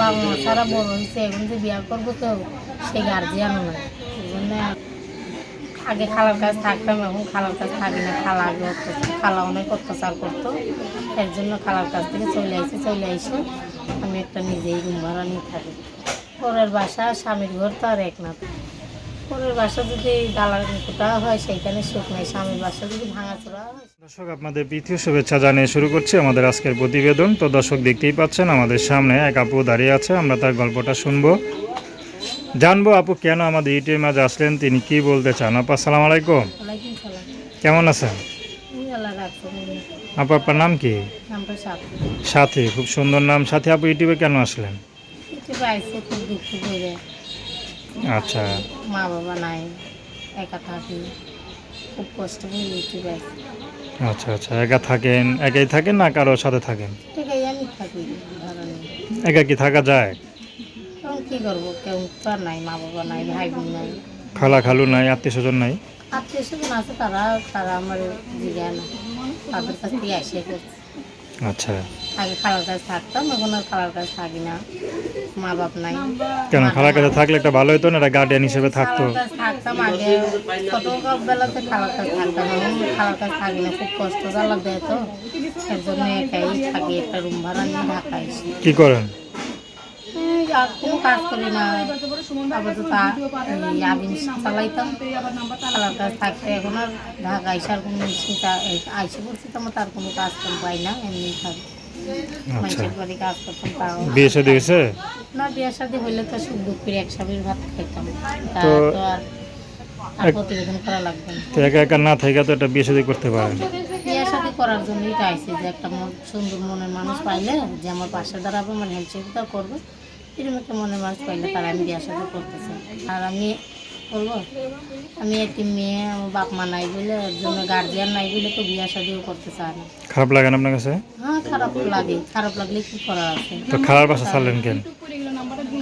বাবা মা সারা বড় হয়েছে, এখন যে বিয়া করব তো, সে গার্জিয়ানও না আগে খালার কাছে থাকতাম, এখন খালার কাছে থাকি না। খালা আগে খালা অনেক অত্যাচার করতো। এর জন্য খালার কাছ থেকে চলে আসি চলে আসি আমি একটা নিজেই রুম ভাড়া নিয়ে থাকি। পরের বাসা, স্বামীর ঘর তো আর এক না। পরের বাসা যদি দালার কোটা হয় সেইখানে সুখ নেই। স্বামীর বাসা যদি ভাঙাচোরা হয়। দর্শক আপনাদের প্রীতীয় শুভেচ্ছা জানিয়ে শুরু করছি আমাদের আজকের প্রতিবেদন। তো দর্শক দেখতেই পাচ্ছেন আমাদের সামনে এক আপু দাঁড়িয়ে আছে। আমরা তার গল্পটা শুনব। জানব আপু কেন আমাদের ইউটিউবের মাঝে আসলেন? তিনি কি বলতে চান? আপু আসসালামু আলাইকুম। কেমন আছেন? আল্লাহ আপনার নাম কি? সাথী। খুব সুন্দর নাম। সাথী আপু ইউটিউবে কেন আসলেন কিছু পাইছে খুব দুঃখ করে আচ্ছা। মা বাবা নাই একা থাকি খুব কষ্ট আছি আচ্ছা আচ্ছা একা থাকেন একাই থাকেন না কারোর সাথে থাকেন? এটাই আমি থাকি একা কি থাকা যায়? তখন কী করব? কেউ তো আর নাই মা বাবা নাই ভাই বোন নাই। খালা খালু নাই আত্মীয় স্বজন নাই? আত্মীয় স্বজন আছে তারা তারা আমার জিজ্ঞাসা তাদের কাছ থেকে করছে। আচ্ছা। আগে খালার কাছে থাকতাম এখন আর খালার কাছে থাকি না। মা বাপ নাই। কেন খালার কাছে থাকলে একটা ভালো হতো না? একটা গার্ডিয়ান হিসেবে থাকতো। থাকতাম আগে। ছোট বেলাতে খালার কাছে থাকতাম এখন খালার কাছে থাকি না। খুব কষ্ট জ্বালা দেয় তো এর জন্য একাই থাকি একটা রুম ভাড়া নিয়ে ঢাকা কি করেন? আর কোনো কাজ করি না। আপাতত আবিন চালাইতাম। কাছে থাকতে এখন আর ঢাকা আইসার কোনো চিন্তা এই- আইসে পড়ছি তো আমার তার কোনো কাজ কাম পাই না এমনি থাকি। আচ্ছা। মানুষের বাড়ি কাজ করতাম তাও। বিয়ে সাথে হয়েছে? না বিয়ে শাদী হইলে তো সুখ দুঃখ করে এক স্বামীর ভাত খাইতাম। তা আর এক- না। তো একা একা না থেকে তো একটা বিয়ে সাথে করতে পারেন বিয়ে শাদী করার জন্যই তো আইসি যে একটা সুন্দর মনের মানুষ পাইলে যে আমার পাশে দাঁড়াবে আমার হেল্প করবে। এরকম একটা মনের মানুষ পাইলে তারা আমি বিয়ে শাদী করতে চাই আর আমি বলব আমি একটি মেয়ে আমার বাপ মা নাই বলে ওর জন্য গার্জিয়ান নাই বলে তো বিয়ে শাদিও করতে চায় না খারাপ লাগে না আপনার কাছে? হ্যাঁ খারাপ লাগে। খারাপ লাগলে কি করার আছে? তো খালার বাসা ছাড়লেন কেন?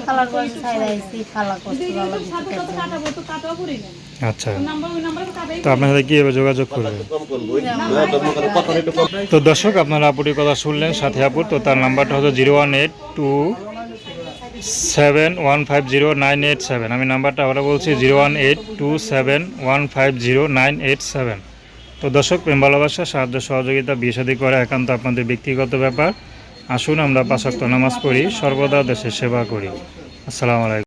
খালার খালা ভালো আচ্ছা। তো আপনার সাথে কীভাবে যোগাযোগ করবেন তো দর্শক আপনারা আপুটির কথা শুনলেন সাথে আপুর তো তার নাম্বারটা হচ্ছে zero one eight two seven one five zero nine eight seven আমি নাম্বারটা আবার বলছি zero one eight two seven one five zero nine eight seven তো দর্শক, প্রেম, ভালোবাসা, সাহায্য, সহযোগিতা, বিয়ে করা একান্ত আপনাদের ব্যক্তিগত ব্যাপার। আসুন আমরা পাশাক্ত নামাজ পড়ি, সর্বদা দেশের সেবা করি। আসসালামু আলাইকুম।